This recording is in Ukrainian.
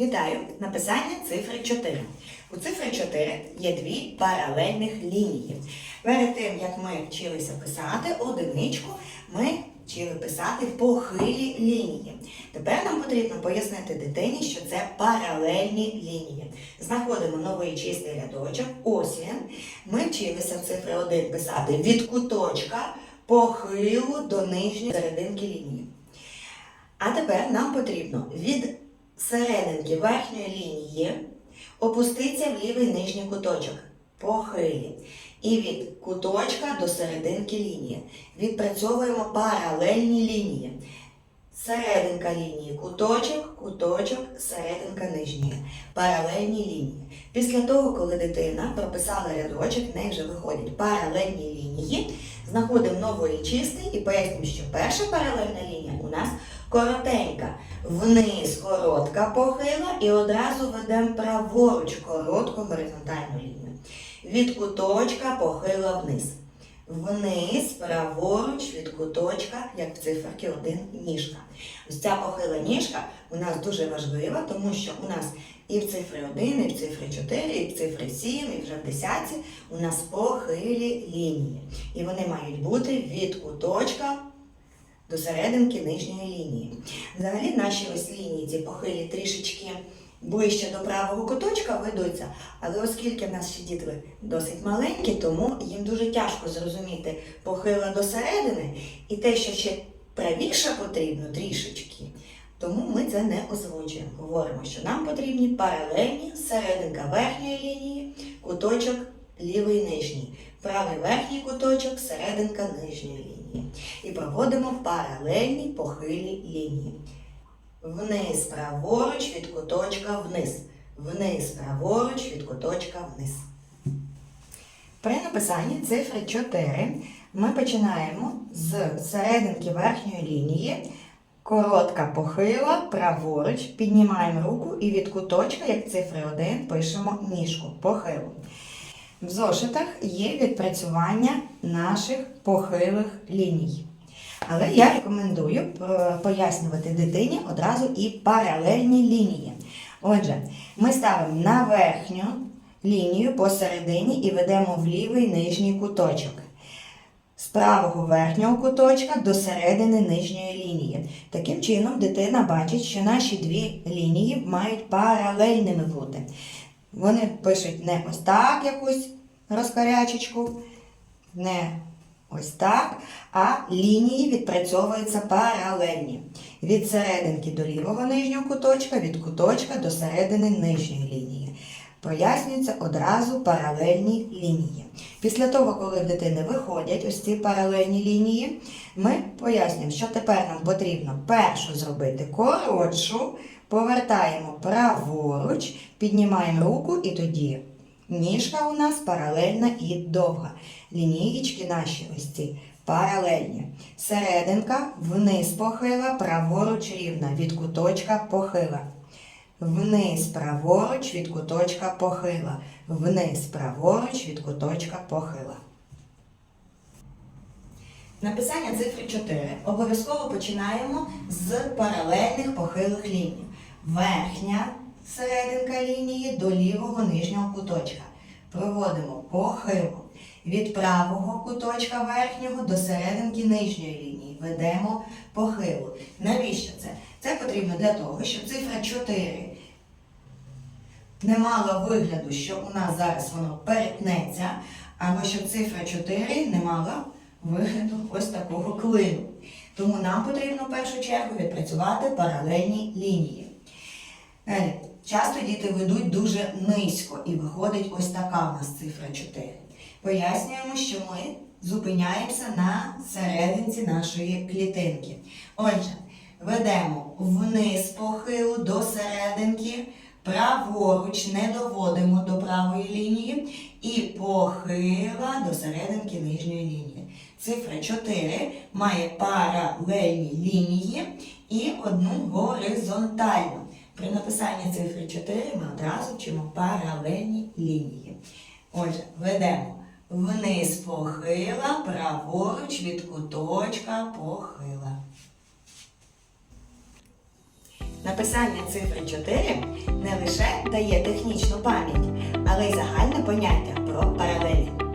Вітаю! Написання цифри 4. У цифри 4 є дві паралельних лінії. Перед тим, як ми вчилися писати одиничку, ми вчили писати похилі лінії. Тепер нам потрібно пояснити дитині, що це паралельні лінії. Знаходимо новий чистий рядочок. Ось він. Ми вчилися в цифри 1 писати від куточка похилу до нижньої серединки лінії. А тепер нам потрібно від серединки верхньої лінії опуститися в лівий нижній куточок похилі. І від куточка до серединки лінії. Відпрацьовуємо паралельні лінії. Серединка лінії, куточок, куточок, серединка нижньої. Паралельні лінії. Після того, коли дитина прописала рядочок, в неї вже виходять паралельні лінії. Знаходимо новий чистий і пояснюємо, що перша паралельна лінія у нас коротенька. Вниз коротка похила і одразу ведемо праворуч коротку горизонтальну лінію. Від куточка похила вниз. Вниз, праворуч від куточка, як в циферки 1 ніжка. Ось ця похила ніжка у нас дуже важлива, тому що у нас і в цифрі 1, і в цифрі 4, і в цифрі 7, і вже в десятці у нас похилі лінії. І вони мають бути від куточка до серединки нижньої лінії. Взагалі наші ось лінії, ці похилі трішечки ближче до правого куточка ведуться, але оскільки в нас ще дітки досить маленькі, тому їм дуже тяжко зрозуміти похила до середини і те, що ще правіше потрібно трішечки. Тому ми це не озвучуємо. Говоримо, що нам потрібні паралельні серединка верхньої лінії, куточок лівий нижній, правий верхній куточок, серединка нижньої лінії. І проводимо паралельні похилі лінії. Вниз праворуч від куточка вниз. Вниз праворуч від куточка вниз. При написанні цифри 4 ми починаємо з серединки верхньої лінії. Коротка похила, праворуч, піднімаємо руку і від куточка, як цифри 1, пишемо ніжку, похилу. В зошитах є відпрацювання наших похилих ліній. Але я рекомендую е, пояснювати дитині одразу і паралельні лінії. Отже, ми ставимо на верхню лінію посередині і ведемо в лівий нижній куточок. З правого верхнього куточка до середини нижньої лінії. Таким чином, дитина бачить, що наші дві лінії мають паралельними бути. Вони пишуть не ось так якусь розкорячечку, не ось так, а лінії відпрацьовуються паралельні. Від серединки до лівого нижнього куточка, від куточка до середини нижньої лінії. Пояснюються одразу паралельні лінії. Після того, коли в дитини виходять ось ці паралельні лінії, ми пояснюємо, що тепер нам потрібно першу зробити коротшу, повертаємо праворуч, піднімаємо руку і тоді ніжка у нас паралельна і довга. Лінієчки наші ось ці паралельні. Серединка вниз похила, праворуч рівна, від куточка похила. Вниз праворуч від куточка похила. Вниз праворуч від куточка похила. Написання цифри 4 обов'язково починаємо з паралельних похилих ліній. Верхня серединка лінії до лівого нижнього куточка. Проводимо похилу. Від правого куточка верхнього до серединки нижньої лінії. Ведемо похилу. Навіщо це? Це потрібно для того, щоб цифра 4 не мала вигляду, що у нас зараз воно перетнеться, або щоб цифра 4 не мала вигляду ось такого клину. Тому нам потрібно в першу чергу відпрацювати паралельні лінії. Далі, часто діти ведуть дуже низько і виходить ось така у нас цифра 4. Пояснюємо, що ми зупиняємося на серединці нашої клітинки. Отже, ведемо вниз похилу до серединки, праворуч не доводимо до правої лінії і похила до серединки нижньої лінії. Цифра 4 має паралельні лінії і одну горизонтальну. При написанні цифри 4 ми одразу вчимо паралельні лінії. Отже, ведемо вниз похила, праворуч від куточка похила. Написання цифри 4 не лише дає технічну пам'ять, але й загальне поняття про паралельність.